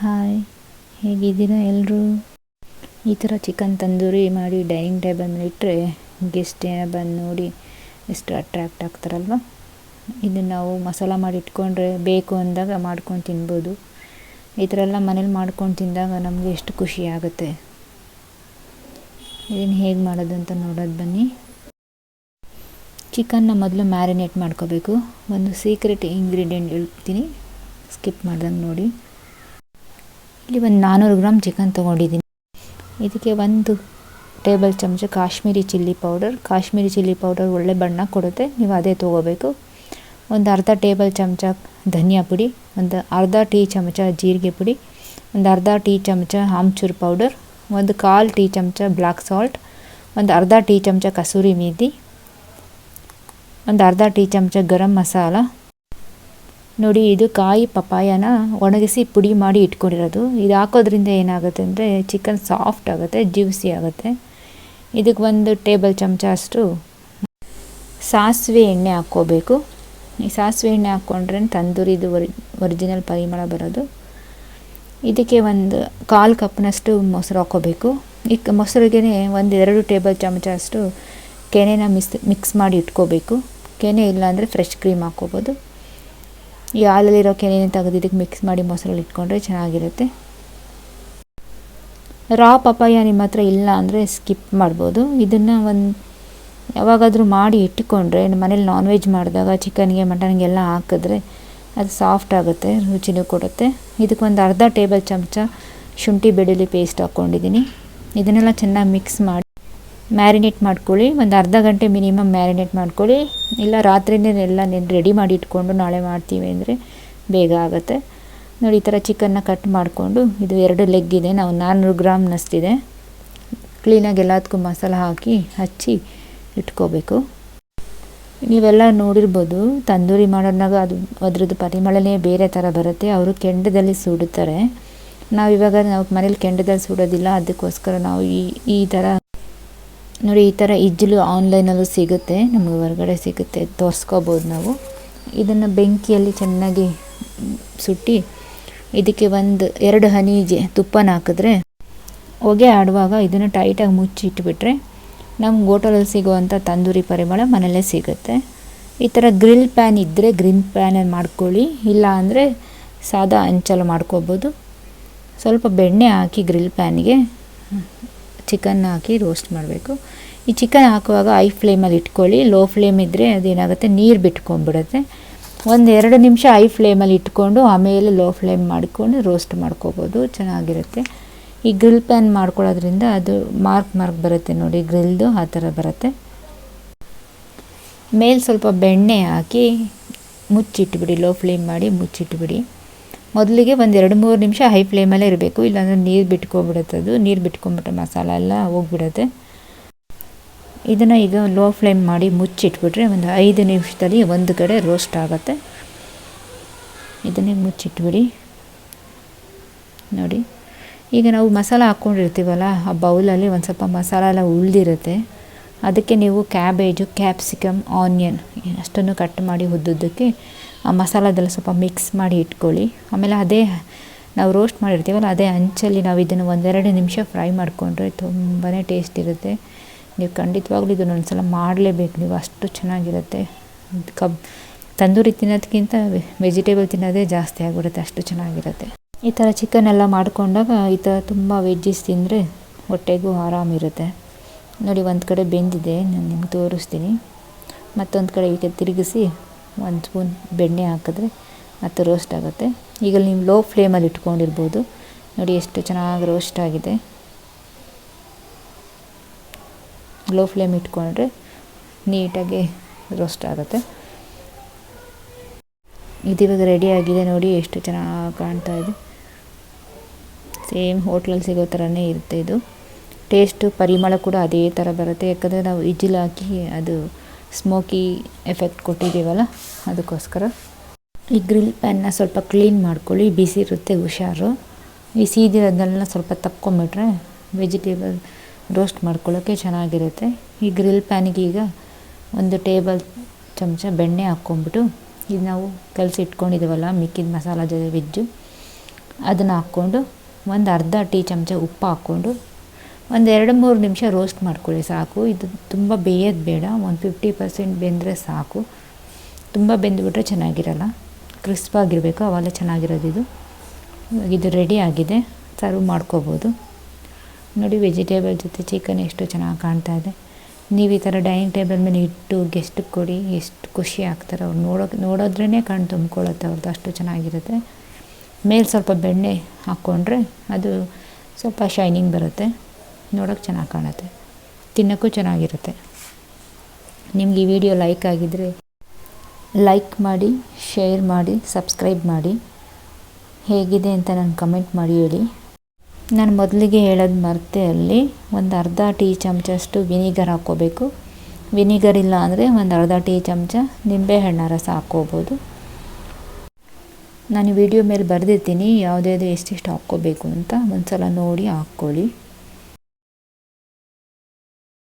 Hi, ಹೇಗಿದ್ದೀರಾ ಎಲ್ಲರೂ ಈ ಥರ ಚಿಕನ್ ತಂದೂರಿ ಮಾಡಿ ಡೈನಿಂಗ್ ಟೇಬಲ್ ಮೇಲೆ ಇಟ್ಟರೆ ಗೆಸ್ಟ್ ಏನ ಬಂದು ನೋಡಿ ಎಷ್ಟು ಅಟ್ರಾಕ್ಟ್ ಆಗ್ತಾರಲ್ವ? ಇದನ್ನು ನಾವು ಮಸಾಲ ಮಾಡಿ ಇಟ್ಕೊಂಡ್ರೆ ಬೇಕು ಅಂದಾಗ ಮಾಡ್ಕೊಂಡು ತಿನ್ಬೋದು. ಈ ಥರ ಎಲ್ಲ ಮನೇಲಿ ಮಾಡ್ಕೊಂಡು ತಿಂದಾಗ ನಮಗೆ ಎಷ್ಟು ಖುಷಿ ಆಗುತ್ತೆ. ಇದನ್ನು ಹೇಗೆ ಮಾಡೋದು ಅಂತ ನೋಡೋದು ಬನ್ನಿ. ಚಿಕನ್ನ ಮೊದಲು ಮ್ಯಾರಿನೇಟ್ ಮಾಡ್ಕೋಬೇಕು. ಒಂದು ಸೀಕ್ರೆಟ್ ಇಂಗ್ರೀಡಿಯೆಂಟ್ ಹೇಳ್ತೀನಿ. ಸ್ಕಿಪ್ ಮಾಡ್ದಂಗೆ ನೋಡಿ. ಇಲ್ಲಿ ಒಂದು ನಾನ್ನೂರು ಗ್ರಾಮ್ ಚಿಕನ್ ತೊಗೊಂಡಿದ್ದೀನಿ. ಇದಕ್ಕೆ ಒಂದು ಟೇಬಲ್ ಚಮಚ Kashmiri chilli powder Kashmiri chilli powder ಒಳ್ಳೆ ಬಣ್ಣ ಕೊಡುತ್ತೆ. ನೀವು ಅದೇ ತೊಗೋಬೇಕು. ಒಂದು ಅರ್ಧ ಟೇಬಲ್ ಚಮಚ ಧನಿಯಾ ಪುಡಿ, ಒಂದು ಅರ್ಧ ಟೀ ಚಮಚ ಜೀರಿಗೆ ಪುಡಿ, ಒಂದು ಅರ್ಧ ಟೀ ಚಮಚ ಹಾಮ್ಚೂರು ಪೌಡರ್ ಒಂದು ಕಾಲು ಟೀ ಚಮಚ ಬ್ಲ್ಯಾಕ್ ಸಾಲ್ಟ್ ಒಂದು ಅರ್ಧ ಟೀ ಚಮಚ ಕಸೂರಿ ಮೇಥಿ, ಒಂದು ಅರ್ಧ ಟೀ ಚಮಚ ಗರಂ ಮಸಾಲ ನೋಡಿ, ಇದು ಕಾಯಿ ಪಪ್ಪಾಯನ ಒಣಗಿಸಿ ಪುಡಿ ಮಾಡಿ ಇಟ್ಕೊಂಡಿರೋದು. ಇದು ಹಾಕೋದ್ರಿಂದ ಏನಾಗುತ್ತೆ ಅಂದರೆ, ಚಿಕನ್ ಸಾಫ್ಟ್ ಆಗುತ್ತೆ, ಜ್ಯೂಸಿ ಆಗುತ್ತೆ. ಇದಕ್ಕೆ ಒಂದು ಟೇಬಲ್ ಚಮಚ ಅಷ್ಟು ಸಾಸಿವೆ ಎಣ್ಣೆ ಹಾಕ್ಕೋಬೇಕು. ಈ ಸಾಸಿವೆ ಎಣ್ಣೆ ಹಾಕ್ಕೊಂಡ್ರೆ ತಂದೂರಿದು ಒರಿ, ಒರಿಜಿನಲ್ ಪರಿಮಳ ಬರೋದು. ಇದಕ್ಕೆ ಒಂದು ಕಾಲು ಕಪ್ನಷ್ಟು ಮೊಸರು ಹಾಕ್ಕೋಬೇಕು. ಈ ಮೊಸರಿಗೆ ಒಂದು ಎರಡು ಟೇಬಲ್ ಚಮಚ ಅಷ್ಟು ಕೆನೆನ ಮಿಸ್, ಮಿಕ್ಸ್ ಮಾಡಿ ಇಟ್ಕೋಬೇಕು. ಕೆನೆ ಇಲ್ಲಾಂದರೆ ಫ್ರೆಶ್ ಕ್ರೀಮ್ ಹಾಕ್ಕೋಬೋದು. ಈ ಹಾಲಲ್ಲಿರೋ ಕೆನೆಯನ್ನು ತೆಗೆದು ಇದಕ್ಕೆ ಮಿಕ್ಸ್ ಮಾಡಿ ಮೊಸರಲ್ಲಿ ಇಟ್ಕೊಂಡ್ರೆ ಚೆನ್ನಾಗಿರುತ್ತೆ. ರಾ ಪಪಾಯ ನಿಮ್ಮ ಹತ್ರ ಇಲ್ಲ ಅಂದರೆ ಸ್ಕಿಪ್ ಮಾಡ್ಬೋದು. ಇದನ್ನು ಒಂದು ಯಾವಾಗಾದರೂ ಮಾಡಿ ಇಟ್ಕೊಂಡ್ರೆ ಮನೇಲಿ ನಾನ್ ವೆಜ್ ಮಾಡಿದಾಗ ಚಿಕನ್ಗೆ ಮಟನ್ಗೆಲ್ಲ ಹಾಕಿದ್ರೆ ಅದು ಸಾಫ್ಟ್ ಆಗುತ್ತೆ, ರುಚಿನೂ ಕೊಡುತ್ತೆ. ಇದಕ್ಕೆ ಒಂದು ಅರ್ಧ ಟೇಬಲ್ ಚಮಚ ಶುಂಠಿ, ಬೆಳ್ಳುಳ್ಳಿ ಪೇಸ್ಟ್ ಹಾಕ್ಕೊಂಡಿದ್ದೀನಿ. ಇದನ್ನೆಲ್ಲ ಚೆನ್ನಾಗಿ ಮಿಕ್ಸ್ ಮಾಡಿ ಮ್ಯಾರಿನೇಟ್ ಮಾಡ್ಕೊಳ್ಳಿ. ಒಂದು ಅರ್ಧ ಗಂಟೆ ಮಿನಿಮಮ್ ಮ್ಯಾರಿನೇಟ್ ಮಾಡ್ಕೊಳ್ಳಿ. ಇಲ್ಲ ರಾತ್ರಿನೇ ಎಲ್ಲ ನೆನ್ ರೆಡಿ ಮಾಡಿ ಇಟ್ಕೊಂಡು ನಾಳೆ ಮಾಡ್ತೀವಿ ಅಂದರೆ ಬೇಗ ಆಗುತ್ತೆ. ನೋಡಿ, ಈ ಥರ ಚಿಕನ್ನ ಕಟ್ ಮಾಡಿಕೊಂಡು ಇದು ಎರಡು ಲೆಗ್ ಇದೆ. ನಾವು ನಾನ್ನೂರು ಗ್ರಾಮ್ನಷ್ಟಿದೆ ಕ್ಲೀನಾಗಿ ಎಲ್ಲದಕ್ಕೂ ಮಸಾಲ ಹಾಕಿ ಹಚ್ಚಿ ಇಟ್ಕೋಬೇಕು. ನೀವೆಲ್ಲ ನೋಡಿರ್ಬೋದು, ತಂದೂರಿ ಮಾಡೋದಾಗ ಅದು ಅದ್ರದ್ದು ಪರಿಮಳನೇ ಬೇರೆ ಥರ ಬರುತ್ತೆ. ಅವರು ಕೆಂಡದಲ್ಲಿ ಸುಡುತ್ತಾರೆ. ನಾವು ಇವಾಗ ನಾವು ಮನೇಲಿ ಕೆಂಡದಲ್ಲಿ ಸುಡೋದಿಲ್ಲ. ಅದಕ್ಕೋಸ್ಕರ ನಾವು ಈ ಈ ಥರ ನೋಡಿ, ಈ ಥರ ಇಜ್ಜಲು ಆನ್ಲೈನಲ್ಲೂ ಸಿಗುತ್ತೆ. ನಮಗೆ ಹೊರಗಡೆ ಸಿಗುತ್ತೆ. ತೋರಿಸ್ಕೋಬೋದು ನಾವು. ಇದನ್ನು ಬೆಂಕಿಯಲ್ಲಿ ಚೆನ್ನಾಗಿ ಸುಟ್ಟಿ ಇದಕ್ಕೆ ಒಂದು, ಎರಡು ಹನಿಗೆ ತುಪ್ಪನ ಹಾಕಿದ್ರೆ ಹೊಗೆ ಆಡುವಾಗ ಇದನ್ನು ಟೈಟಾಗಿ ಮುಚ್ಚಿಟ್ಬಿಟ್ರೆ ನಮ್ಗೆ ಹೋಟೆಲಲ್ಲಿ ಸಿಗುವಂಥ ತಂದೂರಿ ಪರಿಮಳ ಮನೆಯಲ್ಲೇ ಸಿಗುತ್ತೆ. ಈ ಥರ ಗ್ರಿಲ್ ಪ್ಯಾನ್ ಇದ್ದರೆ ಗ್ರಿಲ್ ಪ್ಯಾನಲ್ಲಿ ಮಾಡ್ಕೊಳ್ಳಿ. ಇಲ್ಲ ಅಂದರೆ ಸಾದಾ ಹಂಚಲು ಮಾಡ್ಕೋಬೋದು. ಸ್ವಲ್ಪ ಬೆಣ್ಣೆ ಹಾಕಿ ಗ್ರಿಲ್ ಪ್ಯಾನಿಗೆ ಚಿಕನ್ ಹಾಕಿ ರೋಸ್ಟ್ ಮಾಡಬೇಕು. ಈ ಚಿಕನ್ ಹಾಕುವಾಗ ಐ ಫ್ಲೇಮಲ್ಲಿ ಇಟ್ಕೊಳ್ಳಿ. ಲೋ ಫ್ಲೇಮ್ ಇದ್ದರೆ ಅದೇನಾಗುತ್ತೆ? ನೀರು ಬಿಟ್ಕೊಂಡ್ಬಿಡುತ್ತೆ. ಒಂದು ಎರಡು ನಿಮಿಷ ಐ ಫ್ಲೇಮಲ್ಲಿ ಇಟ್ಕೊಂಡು ಆಮೇಲೆ ಲೋ ಫ್ಲೇಮ್ ಮಾಡಿಕೊಂಡು ರೋಸ್ಟ್ ಮಾಡ್ಕೋಬೋದು. ಚೆನ್ನಾಗಿರುತ್ತೆ. ಈ ಗ್ರಿಲ್ ಪ್ಯಾನ್ ಮಾಡ್ಕೊಳ್ಳೋದ್ರಿಂದ ಅದು ಮಾರ್ಕ್ ಮಾರ್ಕ್ ಬರುತ್ತೆ ನೋಡಿ. ಗ್ರಿಲ್ದು ಆ ಥರ ಬರುತ್ತೆ. ಮೇಲೆ ಸ್ವಲ್ಪ ಬೆಣ್ಣೆ ಹಾಕಿ ಮುಚ್ಚಿಟ್ಬಿಡಿ. ಲೋ ಫ್ಲೇಮ್ ಮಾಡಿ ಮುಚ್ಚಿಟ್ಬಿಡಿ. ಮೊದಲಿಗೆ ಒಂದು ಎರಡು ಮೂರು ನಿಮಿಷ ಹೈ ಫ್ಲೇಮಲ್ಲೇ ಇರಬೇಕು. ಇಲ್ಲಾಂದರೆ ನೀರು ಬಿಟ್ಕೊಬಿಡುತ್ತೆ ಅದು. ನೀರು ಬಿಟ್ಕೊಂಬಿಟ್ರೆ ಮಸಾಲ ಎಲ್ಲ ಹೋಗ್ಬಿಡುತ್ತೆ. ಇದನ್ನು ಈಗ ಲೋ ಫ್ಲೇಮ್ ಮಾಡಿ ಮುಚ್ಚಿಟ್ಬಿಟ್ರೆ ಒಂದು ಐದು ನಿಮಿಷದಲ್ಲಿ ಒಂದು ಕಡೆ ರೋಸ್ಟ್ ಆಗುತ್ತೆ. ಇದನ್ನೇ ಮುಚ್ಚಿಟ್ಬಿಡಿ. ನೋಡಿ. ಈಗ ನಾವು ಮಸಾಲ ಹಾಕ್ಕೊಂಡಿರ್ತೀವಲ್ಲ, ಆ ಬೌಲಲ್ಲಿ ಒಂದು ಸ್ವಲ್ಪ ಮಸಾಲ ಎಲ್ಲ ಉಳಿದಿರುತ್ತೆ. ಅದಕ್ಕೆ ನೀವು ಕ್ಯಾಬೇಜು ಕ್ಯಾಪ್ಸಿಕಮ್ ಆನಿಯನ್ ಅಷ್ಟನ್ನು ಕಟ್ ಮಾಡಿ ಉದ್ದುದ್ದಕ್ಕೆ ಆ ಮಸಾಲದೆಲ್ಲ ಸ್ವಲ್ಪ ಮಿಕ್ಸ್ ಮಾಡಿ ಇಟ್ಕೊಳ್ಳಿ. ಆಮೇಲೆ ಅದೇ ನಾವು ರೋಸ್ಟ್ ಮಾಡಿರ್ತೀವಲ್ಲ, ಅದೇ ಹಂಚಲ್ಲಿ ನಾವು ಇದನ್ನು ಒಂದೆರಡು ನಿಮಿಷ ಫ್ರೈ ಮಾಡಿಕೊಂಡ್ರೆ ತುಂಬಾ ಟೇಸ್ಟ್ ಇರುತ್ತೆ. ನೀವು ಖಂಡಿತವಾಗ್ಲೂ ಇದನ್ನು ಒಂದು ಸಲ ಮಾಡಲೇಬೇಕು, ನೀವು ಅಷ್ಟು ಚೆನ್ನಾಗಿರುತ್ತೆ. ಕಬ್, ತಂದೂರಿ ತಿನ್ನೋದಕ್ಕಿಂತ ವೆಜಿಟೇಬಲ್ ತಿನ್ನೋದೇ ಜಾಸ್ತಿ ಆಗಿಬಿಡುತ್ತೆ ಅಷ್ಟು ಚೆನ್ನಾಗಿರುತ್ತೆ. ಈ ಥರ ಚಿಕನ್ ಎಲ್ಲ ಮಾಡ್ಕೊಂಡಾಗ ಈ ಥರ ತುಂಬ ವೆಜ್ಜಸ್ ತಿಂದರೆ ಹೊಟ್ಟೆಗೂ ಆರಾಮಿರುತ್ತೆ ನೋಡಿ, ಒಂದು ಕಡೆ ಬೆಂದಿದೆ, ನಾನು ನಿಮ್ಗೆ ತೋರಿಸ್ತೀನಿ. ಮತ್ತೊಂದು ಕಡೆ ಈಗ ತಿರುಗಿಸಿ ಒಂದು ಸ್ಪೂನ್ ಬೆಣ್ಣೆ ಹಾಕಿದ್ರೆ ಮತ್ತೆ ರೋಸ್ಟ್ ಆಗುತ್ತೆ. ಈಗ ನೀವು ಲೋ ಫ್ಲೇಮಲ್ಲಿ ಇಟ್ಕೊಂಡಿರ್ಬೋದು. ನೋಡಿ ಎಷ್ಟು ಚೆನ್ನಾಗಿ ರೋಸ್ಟ್ ಆಗಿದೆ. ಲೋ ಫ್ಲೇಮ್ ಇಟ್ಕೊಂಡ್ರೆ ನೀಟಾಗಿ ರೋಸ್ಟ್ ಆಗುತ್ತೆ. ಇದಿವಾಗ ರೆಡಿ ಆಗಿದೆ ನೋಡಿ, ಎಷ್ಟು ಚೆನ್ನಾಗಿ ಕಾಣ್ತಾ ಇದೆ. ಸೇಮ್ ಹೋಟ್ಲಲ್ಲಿ ಸಿಗೋ ಥರನೇ ಇರುತ್ತೆ ಇದು. ಟೇಸ್ಟು ಪರಿಮಳ ಕೂಡ ಅದೇ ಥರ ಬರುತ್ತೆ. ಯಾಕಂದರೆ ನಾವು ಇಜ್ಜಿಲ್ ಹಾಕಿ ಅದು ಸ್ಮೋಕಿ ಎಫೆಕ್ಟ್ ಕೊಟ್ಟಿದ್ದೀವಲ್ಲ, ಅದಕ್ಕೋಸ್ಕರ. ಈ ಗ್ರಿಲ್ ಪ್ಯಾನ್ನ ಸ್ವಲ್ಪ ಕ್ಲೀನ್ ಮಾಡ್ಕೊಳ್ಳಿ, ಬಿಸಿ ಇರುತ್ತೆ, ಹುಷಾರು. ಈ ಸೀದಿರೋದನ್ನೆಲ್ಲ ಸ್ವಲ್ಪ ತಕ್ಕೊಂಬಿಟ್ರೆ ವೆಜಿಟೇಬಲ್ ರೋಸ್ಟ್ ಮಾಡ್ಕೊಳ್ಳೋಕ್ಕೆ ಚೆನ್ನಾಗಿರುತ್ತೆ. ಈ ಗ್ರಿಲ್ ಪ್ಯಾನಿಗೆ ಈಗ ಒಂದು ಟೇಬಲ್ ಚಮಚ ಬೆಣ್ಣೆ ಹಾಕ್ಕೊಂಬಿಟ್ಟು, ಇದು ನಾವು ಕಲಸಿ ಇಟ್ಕೊಂಡಿದ್ದೀವಲ್ಲ ಮಿಕ್ಕಿದ ಮಸಾಲ ಜೊತೆ ವೆಜ್ಜು. ಅದನ್ನು ಹಾಕ್ಕೊಂಡು ಒಂದು ಅರ್ಧ ಟೀ ಚಮಚ ಉಪ್ಪು ಹಾಕ್ಕೊಂಡು ಒಂದು ಎರಡು ಮೂರು ನಿಮಿಷ ರೋಸ್ಟ್ ಮಾಡ್ಕೊಳ್ಳಿ ಸಾಕು. ಇದು ತುಂಬ ಬೇಯೋದು ಬೇಡ. ಒಂದು ಫಿಫ್ಟಿ ಪರ್ಸೆಂಟ್ ಬೆಂದರೆ ಸಾಕು. ತುಂಬ ಬೆಂದುಬಿಟ್ರೆ ಚೆನ್ನಾಗಿರಲ್ಲ. ಕ್ರಿಸ್ಪಾಗಿರಬೇಕು. ಅವೆಲ್ಲ ಚೆನ್ನಾಗಿರೋದು ಇದು ಇದು ರೆಡಿ ಆಗಿದೆ. ಸರ್ವ್ ಮಾಡ್ಕೋಬೋದು. ನೋಡಿ ವೆಜಿಟೇಬಲ್ ಜೊತೆ ಚಿಕನ್ ಎಷ್ಟು ಚೆನ್ನಾಗಿ ಕಾಣ್ತಾ ಇದೆ. ನೀವು ಈ ಥರ ಡೈನಿಂಗ್ ಟೇಬಲ್ ಮೇಲೆ ಇಟ್ಟು ಗೆಸ್ಟಿಗೆ ಕೊಡಿ. ಎಷ್ಟು ಖುಷಿ ಆಗ್ತಾರೆ. ಅವ್ರು ನೋಡೋಕೆ ನೋಡೋದ್ರೇ ಕಣ್ಣು ತುಂಬ್ಕೊಳ್ಳುತ್ತೆ. ಅವ್ರದ್ದು ಅಷ್ಟು ಚೆನ್ನಾಗಿರುತ್ತೆ. ಮೇಲೆ ಸ್ವಲ್ಪ ಬೆಣ್ಣೆ ಹಾಕ್ಕೊಂಡ್ರೆ ಅದು ಸ್ವಲ್ಪ ಶೈನಿಂಗ್ ಬರುತ್ತೆ. ನೋಡೋಕೆ ಚೆನ್ನಾಗಿ ಕಾಣುತ್ತೆ. ತಿನ್ನೋಕ್ಕೂ ಚೆನ್ನಾಗಿರುತ್ತೆ. ನಿಮ್ಗೆ ಈ ವಿಡಿಯೋ ಲೈಕ್ ಆಗಿದ್ದರೆ ಲೈಕ್ ಮಾಡಿ, ಶೇರ್ ಮಾಡಿ, ಸಬ್ಸ್ಕ್ರೈಬ್ ಮಾಡಿ. ಹೇಗಿದೆ ಅಂತ ನಾನು ಕಮೆಂಟ್ ಮಾಡಿ ಹೇಳಿ. ನಾನು ಮೊದಲಿಗೆ ಹೇಳೋದು ಮರ್ತೆ ಅಲ್ಲಿ ಒಂದು ಅರ್ಧ ಟೀ ಚಮಚಷ್ಟು ವಿನಿಗರ್ ಹಾಕ್ಕೋಬೇಕು. ವಿನಿಗರ್ ಇಲ್ಲ ಅಂದರೆ ಒಂದು ಅರ್ಧ ಟೀ ಚಮಚ ನಿಂಬೆಹಣ್ಣ ರಸ ಹಾಕ್ಕೋಬೋದು. ನಾನು ವಿಡಿಯೋ ಮೇಲೆ ಬರೆದಿರ್ತೀನಿ. ಯಾವುದ್ಯಾವುದು ಎಷ್ಟೆಷ್ಟು ಹಾಕ್ಕೋಬೇಕು ಅಂತ ಒಂದು ಸಲ ನೋಡಿ ಹಾಕ್ಕೊಳ್ಳಿ.